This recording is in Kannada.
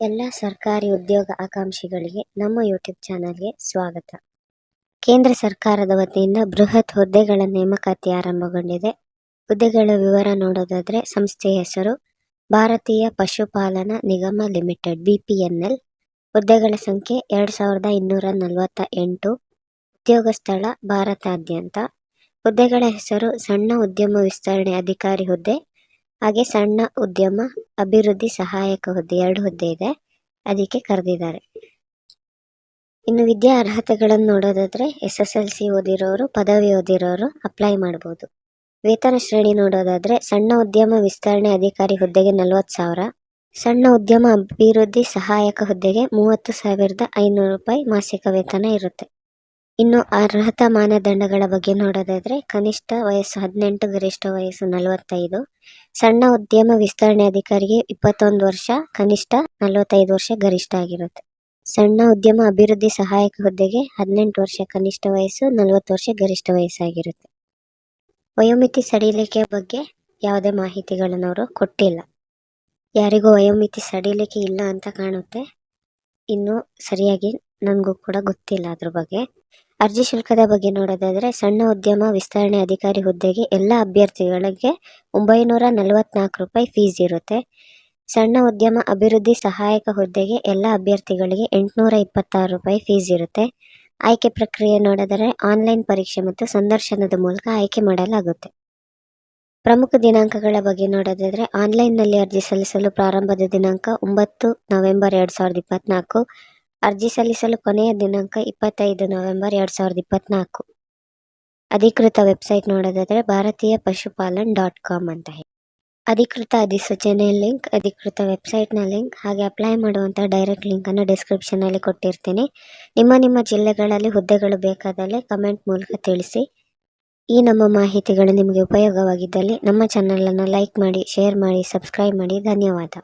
ಎಲ್ಲ ಸರ್ಕಾರಿ ಉದ್ಯೋಗ ಆಕಾಂಕ್ಷಿಗಳಿಗೆ ನಮ್ಮ ಯೂಟ್ಯೂಬ್ ಚಾನಲ್ಗೆ ಸ್ವಾಗತ. ಕೇಂದ್ರ ಸರ್ಕಾರದ ವತಿಯಿಂದ ಬೃಹತ್ ಹುದ್ದೆಗಳ ನೇಮಕಾತಿ ಆರಂಭಗೊಂಡಿದೆ. ಹುದ್ದೆಗಳ ವಿವರ ನೋಡೋದಾದ್ರೆ ಸಂಸ್ಥೆಯ ಹೆಸರು ಭಾರತೀಯ ಪಶುಪಾಲನಾ ನಿಗಮ ಲಿಮಿಟೆಡ್, ಬಿಪಿಎನ್ಎಲ್. ಹುದ್ದೆಗಳ ಸಂಖ್ಯೆ ಎರಡು ಸಾವಿರದ ಇನ್ನೂರ ನಲವತ್ತ ಎಂಟು. ಉದ್ಯೋಗ ಸ್ಥಳ ಭಾರತಾದ್ಯಂತ. ಹುದ್ದೆಗಳ ಹೆಸರು ಸಣ್ಣ ಉದ್ಯಮ ವಿಸ್ತರಣೆ ಅಧಿಕಾರಿ ಹುದ್ದೆ. ಹಾಗೆ ಸಣ್ಣ ಉದ್ಯಮ, ಅಭಿವೃದ್ಧಿ ಸಹಾಯಕ ಹುದ್ದೆ, ಎರಡು ಹುದ್ದೆ ಇದೆ. ಅದಕ್ಕೆ ಕರೆದಿದ್ದಾರೆ. ಇನ್ನು ವಿದ್ಯಾ ಅರ್ಹತೆಗಳನ್ನು ನೋಡೋದಾದ್ರೆ ಎಸ್ ಎಸ್ ಎಲ್ ಸಿ ಓದಿರೋರು, ಪದವಿ ಓದಿರೋರು ಅಪ್ಲೈ ಮಾಡ್ಬೋದು. ವೇತನ ಶ್ರೇಣಿ ನೋಡೋದಾದ್ರೆ ಸಣ್ಣ ಉದ್ಯಮ ವಿಸ್ತರಣೆ ಅಧಿಕಾರಿ ಹುದ್ದೆಗೆ ನಲವತ್ತು ಸಾವಿರ, ಸಣ್ಣ ಉದ್ಯಮ ಅಭಿವೃದ್ಧಿ ಸಹಾಯಕ ಹುದ್ದೆಗೆ ಮೂವತ್ತು ಸಾವಿರದ ಐನೂರು ರೂಪಾಯಿ ಮಾಸಿಕ ವೇತನ ಇರುತ್ತೆ. ಇನ್ನು ಅರ್ಹತಾ ಮಾನದಂಡಗಳ ಬಗ್ಗೆ ನೋಡೋದಾದ್ರೆ ಕನಿಷ್ಠ ವಯಸ್ಸು ಹದಿನೆಂಟು, ಗರಿಷ್ಠ ವಯಸ್ಸು ನಲವತ್ತೈದು. ಸಣ್ಣ ಉದ್ಯಮ ವಿಸ್ತರಣೆ ಅಧಿಕಾರಿಗೆ ಇಪ್ಪತ್ತೊಂದು ವರ್ಷ, ಕನಿಷ್ಠ ನಲವತ್ತೈದು ವರ್ಷ ಗರಿಷ್ಠ ಆಗಿರುತ್ತೆ. ಸಣ್ಣ ಉದ್ಯಮ ಅಭಿವೃದ್ಧಿ ಸಹಾಯಕ ಹುದ್ದೆಗೆ ಹದಿನೆಂಟು ವರ್ಷ, ಕನಿಷ್ಠ ವಯಸ್ಸು ನಲವತ್ತು ವರ್ಷ ಗರಿಷ್ಠ ವಯಸ್ಸಾಗಿರುತ್ತೆ. ವಯೋಮಿತಿ ಸಡಿಲಿಕೆ ಬಗ್ಗೆ ಯಾವುದೇ ಮಾಹಿತಿಗಳನ್ನು ಅವರು ಕೊಟ್ಟಿಲ್ಲ. ಯಾರಿಗೂ ವಯೋಮಿತಿ ಸಡಿಲಿಕೆ ಇಲ್ಲ ಅಂತ ಕಾಣುತ್ತೆ. ಇನ್ನು ಸರಿಯಾಗಿ ನನಗೂ ಕೂಡ ಗೊತ್ತಿಲ್ಲ ಅದ್ರ ಬಗ್ಗೆ. ಅರ್ಜಿ ಶುಲ್ಕದ ಬಗ್ಗೆ ನೋಡೋದಾದರೆ ಸಣ್ಣ ಉದ್ಯಮ ವಿಸ್ತರಣೆ ಅಧಿಕಾರಿ ಹುದ್ದೆಗೆ ಎಲ್ಲ ಅಭ್ಯರ್ಥಿಗಳಿಗೆ ಒಂಬೈನೂರ ನಲವತ್ನಾಲ್ಕು ರೂಪಾಯಿ ಫೀಸ್ ಇರುತ್ತೆ. ಸಣ್ಣ ಉದ್ಯಮ ಅಭಿವೃದ್ಧಿ ಸಹಾಯಕ ಹುದ್ದೆಗೆ ಎಲ್ಲ ಅಭ್ಯರ್ಥಿಗಳಿಗೆ ಎಂಟುನೂರ ಇಪ್ಪತ್ತಾರು ರೂಪಾಯಿ ಫೀಸ್ ಇರುತ್ತೆ. ಆಯ್ಕೆ ಪ್ರಕ್ರಿಯೆ ನೋಡಿದರೆ ಆನ್ಲೈನ್ ಪರೀಕ್ಷೆ ಮತ್ತು ಸಂದರ್ಶನದ ಮೂಲಕ ಆಯ್ಕೆ ಮಾಡಲಾಗುತ್ತೆ. ಪ್ರಮುಖ ದಿನಾಂಕಗಳ ಬಗ್ಗೆ ನೋಡೋದಾದರೆ ಆನ್ಲೈನ್ನಲ್ಲಿ ಅರ್ಜಿ ಸಲ್ಲಿಸಲು ಪ್ರಾರಂಭದ ದಿನಾಂಕ ಒಂಬತ್ತು ನವೆಂಬರ್ ಎರಡು ಸಾವಿರದ ಇಪ್ಪತ್ನಾಲ್ಕು. ಅರ್ಜಿ ಸಲ್ಲಿಸಲು ಕೊನೆಯ ದಿನಾಂಕ ಇಪ್ಪತ್ತೈದು ನವೆಂಬರ್ ಎರಡು ಸಾವಿರದ ಇಪ್ಪತ್ನಾಲ್ಕು. ಅಧಿಕೃತ ವೆಬ್ಸೈಟ್ ನೋಡೋದಾದರೆ ಭಾರತೀಯ ಪಶುಪಾಲನ್ ಡಾಟ್ ಕಾಮ್ ಅಂತ ಹೇಳಿ. ಅಧಿಕೃತ ಅಧಿಸೂಚನೆ ಲಿಂಕ್, ಅಧಿಕೃತ ವೆಬ್ಸೈಟ್ನ ಲಿಂಕ್, ಹಾಗೆ ಅಪ್ಲೈ ಮಾಡುವಂಥ ಡೈರೆಕ್ಟ್ ಲಿಂಕನ್ನು ಡಿಸ್ಕ್ರಿಪ್ಷನಲ್ಲಿ ಕೊಟ್ಟಿರ್ತೀನಿ. ನಿಮ್ಮ ನಿಮ್ಮ ಜಿಲ್ಲೆಗಳಲ್ಲಿ ಹುದ್ದೆಗಳು ಬೇಕಾದಲ್ಲಿ ಕಮೆಂಟ್ ಮೂಲಕ ತಿಳಿಸಿ. ಈ ನಮ್ಮ ಮಾಹಿತಿಗಳು ನಿಮಗೆ ಉಪಯೋಗವಾಗಿದ್ದಲ್ಲಿ ನಮ್ಮ ಚಾನಲನ್ನು ಲೈಕ್ ಮಾಡಿ, ಶೇರ್ ಮಾಡಿ, ಸಬ್ಸ್ಕ್ರೈಬ್ ಮಾಡಿ. ಧನ್ಯವಾದ.